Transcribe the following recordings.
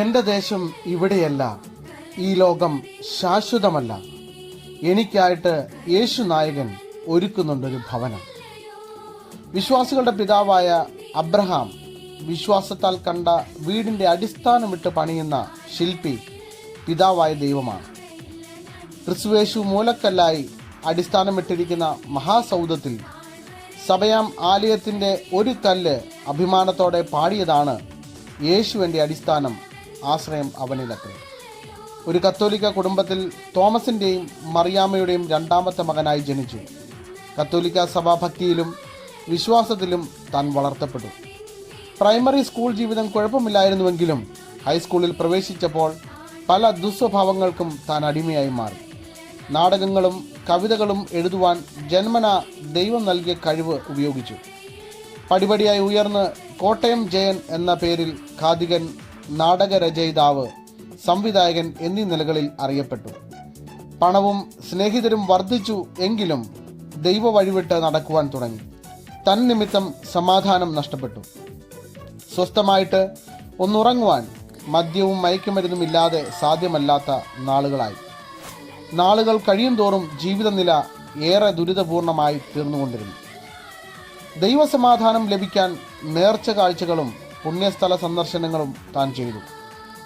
എന്റെ ദേശം ഇവിടെയല്ല. ഈ ലോകം ശാശ്വതമല്ല. എനിക്കായിട്ട് യേശു നായകൻ ഒരുക്കുന്നുണ്ടൊരു ഭവനം. വിശ്വാസികളുടെ പിതാവായ അബ്രഹാം വിശ്വാസത്താൽ കണ്ട വീടിന്റെ അടിസ്ഥാനമിട്ട് പണിയുന്ന ശില്പി പിതാവായ ദൈവമാണ്. ക്രിസ്തുവേശു മൂലക്കല്ലായി അടിസ്ഥാനമിട്ടിരിക്കുന്ന മഹാസൗദത്തിൽ സഭയാം ആലയത്തിന്റെ ഒരു കല്ല് അഭിമാനത്തോടെ പാടിയതാണ് യേശുവിന്റെ അടിസ്ഥാനം ആശ്രയം അവനിലത്രേ. ഒരു കത്തോലിക്ക കുടുംബത്തിൽ തോമസിന്റെയും മറിയാമ്മയുടെയും രണ്ടാമത്തെ മകനായി ജനിച്ചു. കത്തോലിക്ക സഭാഭക്തിയിലും വിശ്വാസത്തിലും താൻ വളർത്തപ്പെട്ടു. പ്രൈമറി സ്കൂൾ ജീവിതം കുഴപ്പമില്ലായിരുന്നുവെങ്കിലും ഹൈസ്കൂളിൽ പ്രവേശിച്ചപ്പോൾ പല ദുസ്വഭാവങ്ങൾക്കും താൻ അടിമയായി മാറി. നാടകങ്ങളും കവിതകളും എഴുതുവാൻ ജന്മന ദൈവം നൽകിയ കഴിവ് ഉപയോഗിച്ചു. പടിപടിയായി ഉയർന്ന് കോട്ടയം ജയൻ എന്ന പേരിൽ ഖാദികൻ നാടകരചയിതാവ് സംവിധായകൻ എന്നീ നിലകളിൽ അറിയപ്പെട്ടു. പണവും സ്നേഹിതരും വർദ്ധിച്ചു എങ്കിലും ദൈവ വഴിവിട്ട് നടക്കുവാൻ തുടങ്ങി. തൻ തന്നിമിത്തം സമാധാനം നഷ്ടപ്പെട്ടു. സ്വസ്ഥമായിട്ട് ഒന്നുറങ്ങുവാൻ മദ്യവും മയക്കുമരുന്നും ഇല്ലാതെ സാധ്യമല്ലാത്ത നാളുകളായി. നാളുകൾ കഴിയും തോറും ജീവിതനില ഏറെ ദുരിതപൂർണമായി തീർന്നുകൊണ്ടിരുന്നു. ദൈവസമാധാനം ലഭിക്കാൻ നേർച്ച കാഴ്ചകളും പുണ്യസ്ഥല സന്ദർശനങ്ങളും താൻ ചെയ്തു.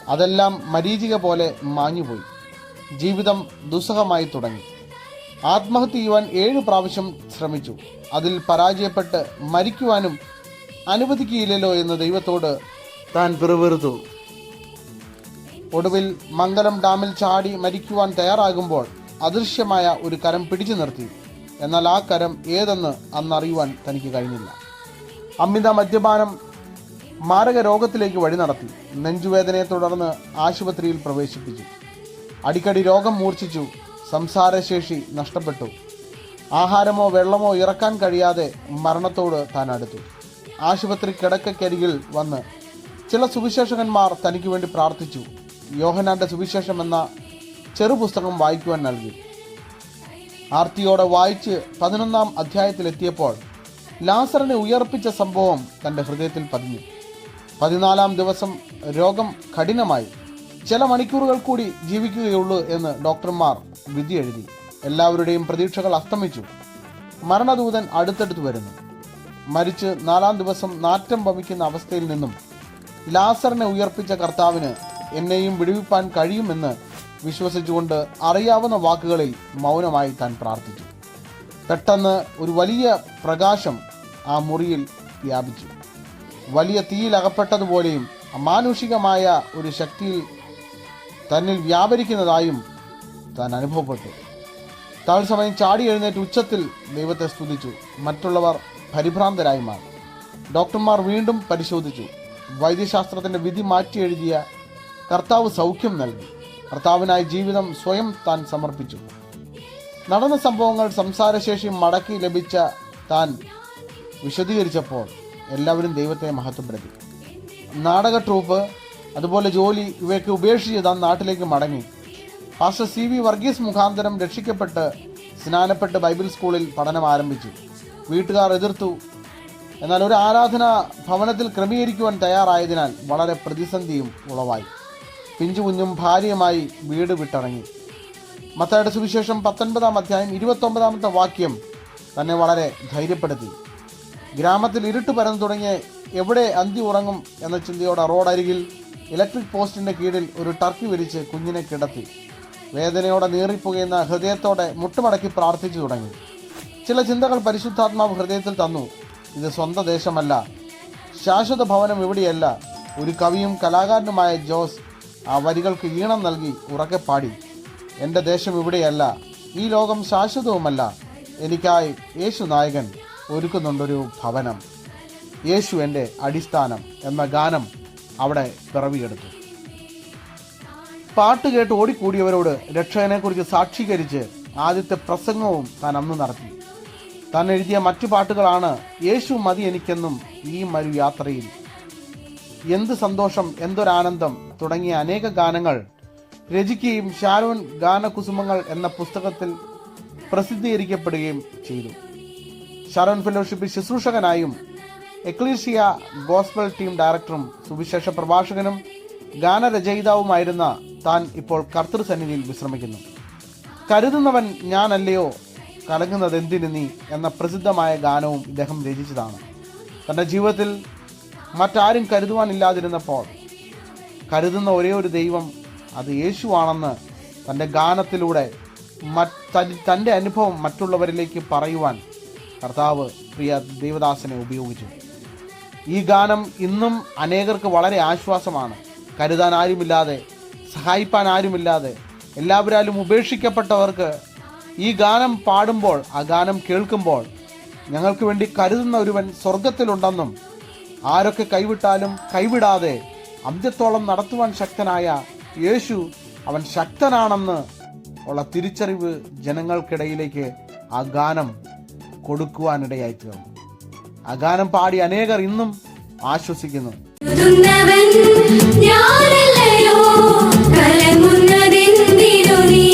അതെല്ലാം മരീചിക പോലെ മാഞ്ഞുപോയി. ജീവിതം ദുസ്സഹമായി തുടങ്ങി. ആത്മഹത്യ ചെയ്യുവാൻ ഏഴ് പ്രാവശ്യം ശ്രമിച്ചു. അതിൽ പരാജയപ്പെട്ട് മരിക്കുവാനും അനുവദിക്കുകയില്ലല്ലോ എന്ന് ദൈവത്തോട് താൻ പിറുപിറുത്തു. ഒടുവിൽ മംഗലം ഡാമിൽ ചാടി മരിക്കുവാൻ തയ്യാറാകുമ്പോൾ അദൃശ്യമായ ഒരു കരം പിടിച്ചു നിർത്തി. എന്നാൽ ആ കരം ഏതെന്ന് അന്നറിയുവാൻ തനിക്ക് കഴിഞ്ഞില്ല. അമിത മദ്യപാനം മാരക രോഗത്തിലേക്ക് വഴി നടത്തി. നെഞ്ചുവേദനയെ തുടർന്ന് ആശുപത്രിയിൽ പ്രവേശിപ്പിച്ചു. അടിക്കടി രോഗം മൂർച്ഛിച്ചു. സംസാരശേഷി നഷ്ടപ്പെട്ടു. ആഹാരമോ വെള്ളമോ ഇറക്കാൻ കഴിയാതെ മരണത്തോട് താൻ അടുത്തു. ആശുപത്രി കിടക്കക്കരികിൽ വന്ന് ചില സുവിശേഷകന്മാർ തനിക്ക് വേണ്ടി പ്രാർത്ഥിച്ചു. യോഹനാന്റെ സുവിശേഷം എന്ന ചെറുപുസ്തകം വായിക്കുവാൻ നൽകി. ആർത്തിയോടെ വായിച്ച് പതിനൊന്നാം അധ്യായത്തിലെത്തിയപ്പോൾ ലാസറിനെ ഉയർപ്പിച്ച സംഭവം തന്റെ ഹൃദയത്തിൽ പതിഞ്ഞു. പതിനാലാം ദിവസം രോഗം കഠിനമായി. ചില മണിക്കൂറുകൾ കൂടി ജീവിക്കുകയുള്ളൂ എന്ന് ഡോക്ടർമാർ വിധി എഴുതി. എല്ലാവരുടെയും പ്രതീക്ഷകൾ അസ്തമിച്ചു. മരണദൂതൻ അടുത്തടുത്ത് വരുന്നു. മരിച്ച് നാലാം ദിവസം നാറ്റം ഭവിക്കുന്ന അവസ്ഥയിൽ നിന്നും ലാസറിനെ ഉയർപ്പിച്ച കർത്താവിന് എന്നെയും വിടുവിപ്പാൻ കഴിയുമെന്ന് വിശ്വസിച്ചുകൊണ്ട് അറിയാവുന്ന വാക്കുകളിൽ മൗനമായി താൻ പ്രാർത്ഥിച്ചു. പെട്ടെന്ന് ഒരു വലിയ പ്രകാശം ആ മുറിയിൽ വ്യാപിച്ചു. വലിയ തീയിൽ അകപ്പെട്ടതുപോലെയും അമാനുഷികമായ ഒരു ശക്തിയിൽ തന്നിൽ വ്യാപരിക്കുന്നതായും താൻ അനുഭവപ്പെട്ടു. തത്സമയം ചാടി എഴുന്നേറ്റ് ഉച്ചത്തിൽ ദൈവത്തെ സ്തുതിച്ചു. മറ്റുള്ളവർ പരിഭ്രാന്തരായി മാറി. ഡോക്ടർമാർ വീണ്ടും പരിശോധിച്ചു. വൈദ്യശാസ്ത്രത്തിന്റെ വിധി മാറ്റി എഴുതിയ കർത്താവ് സൗഖ്യം നൽകി. കർത്താവിനായി ജീവിതം സ്വയം താൻ സമർപ്പിച്ചു. നടന്ന സംഭവങ്ങൾ സംസാരശേഷി മടക്കി ലഭിച്ച താൻ വിശദീകരിച്ചപ്പോൾ എല്ലാവരും ദൈവത്തെ മഹത്വപ്പെടുത്തി നാടക ട്രൂപ്പ് അതുപോലെ ജോലി ഇവയൊക്കെ ഉപേക്ഷിച്ച് താൻ നാട്ടിലേക്ക് മടങ്ങി. പാസ്റ്റർ സി വി വർഗീസ് മുഖാന്തരം രക്ഷിക്കപ്പെട്ട് സ്നാനപ്പെട്ട് ബൈബിൾ സ്കൂളിൽ പഠനം ആരംഭിച്ചു. വീട്ടുകാർ എതിർത്തു. എന്നാൽ ഒരു ആരാധന ഭവനത്തിൽ ക്രമീകരിക്കുവാൻ തയ്യാറായതിനാൽ വളരെ പ്രതിസന്ധിയും ഉളവായി. പിഞ്ചു കുഞ്ഞും ഭാര്യയുമായി വീട് വിട്ടിറങ്ങി. മത്തയുടെ സുവിശേഷം പത്തൊൻപതാം അധ്യായം ഇരുപത്തൊമ്പതാമത്തെ വാക്യം തന്നെ വളരെ ധൈര്യപ്പെടുത്തി. ഗ്രാമത്തിൽ ഇരുട്ട് പരന്നു തുടങ്ങിയ എവിടെ അന്തി ഉറങ്ങും എന്ന ചിന്തയോടെ റോഡരികിൽ ഇലക്ട്രിക് പോസ്റ്റിന്റെ കീഴിൽ ഒരു ടർക്കി വിരിച്ച് കുഞ്ഞിനെ കിടത്തി. വേദനയോടെ നീറിപ്പുകയുന്ന ഹൃദയത്തോടെ മുട്ടുമടക്കി പ്രാർത്ഥിച്ചു തുടങ്ങി. ചില ചിന്തകൾ പരിശുദ്ധാത്മാവ് ഹൃദയത്തിൽ തന്നു. ഇത് സ്വന്തം ദേശമല്ല. ശാശ്വത ഭവനം ഇവിടെയല്ല. ഒരു കവിയും കലാകാരനുമായ ജോസ് ആ വരികൾക്ക് ഈണം നൽകി ഉറക്കെ പാടി. എന്റെ ദേശം ഇവിടെയല്ല. ഈ ലോകം ശാശ്വതവുമല്ല. എനിക്കായി യേശു നായകൻ. ഒരുക്കുന്നുണ്ടൊരു ഭവനം. യേശു എന്റെ അടിസ്ഥാനം എന്ന ഗാനം അവിടെ പിറവിയെടുത്തു. പാട്ട് കേട്ട് ഓടിക്കൂടിയവരോട് രക്ഷകനെക്കുറിച്ച് സാക്ഷീകരിച്ച് ആദ്യത്തെ പ്രസംഗവും താൻ അന്ന് നടത്തി. താൻ എഴുതിയ മറ്റു പാട്ടുകളാണ് യേശു മതി എനിക്കെന്നും ഈ മരു യാത്രയിൽ എന്ത് സന്തോഷം എന്തൊരാനന്ദം തുടങ്ങിയ അനേക ഗാനങ്ങൾ. രചിക്കുകയും ഷാരോൺ ഗാനകുസുമങ്ങൾ എന്ന പുസ്തകത്തിൽ പ്രസിദ്ധീകരിക്കപ്പെടുകയും ചെയ്തു. ഷാരോൺ ഫെലോഷിപ്പിൽ ശുശ്രൂഷകനായും എക്ലീഷിയ ഗോസ്ബൽ ടീം ഡയറക്ടറും സുവിശേഷ പ്രഭാഷകനും ഗാനരചയിതാവുമായിരുന്ന താൻ ഇപ്പോൾ കർത്തൃസന്നിധിയിൽ വിശ്രമിക്കുന്നു. കരുതുന്നവൻ ഞാനല്ലയോ? കലങ്ങുന്നത് എന്തിനു നീ? എന്ന പ്രസിദ്ധമായ ഗാനവും ഇദ്ദേഹം രചിച്ചതാണ്. തന്റെ ജീവിതത്തിൽ മറ്റാരും കരുതുവാനില്ലാതിരുന്നപ്പോൾ കരുതുന്ന ഒരേ ഒരു ദൈവം അത് യേശുവാണെന്ന് തന്റെ ഗാനത്തിലൂടെ തന്റെ അനുഭവം മറ്റുള്ളവരിലേക്ക് പറയുവാൻ കർത്താവ് പ്രിയ ദേവദാസനെ ഉപയോഗിച്ചു. ഈ ഗാനം ഇന്നും അനേകർക്ക് വളരെ ആശ്വാസമാണ്. കരുതാൻ ആരുമില്ലാതെ സഹായിപ്പാൻ ആരുമില്ലാതെ എല്ലാവരാലും ഉപേക്ഷിക്കപ്പെട്ടവർക്ക് ഈ ഗാനം പാടുമ്പോൾ ആ ഗാനം കേൾക്കുമ്പോൾ ഞങ്ങൾക്ക് വേണ്ടി കരുതുന്ന ഒരുവൻ സ്വർഗത്തിലുണ്ടെന്നും ആരൊക്കെ കൈവിട്ടാലും കൈവിടാതെ അന്ത്യത്തോളം നടത്തുവാൻ ശക്തനായ യേശു അവൻ ശക്തനാണെന്ന് ഉള്ള തിരിച്ചറിവ് ജനങ്ങൾക്കിടയിലേക്ക് ആ ഗാനം കൊടുക്കുവാനിടയായി തീർന്നു ആ ഗാനം പാടി അനേകർ ഇന്നും ആശ്വസിക്കുന്നു. ഞാനല്ലയോ? കലങ്ങുന്നതെന്തിനു നീ?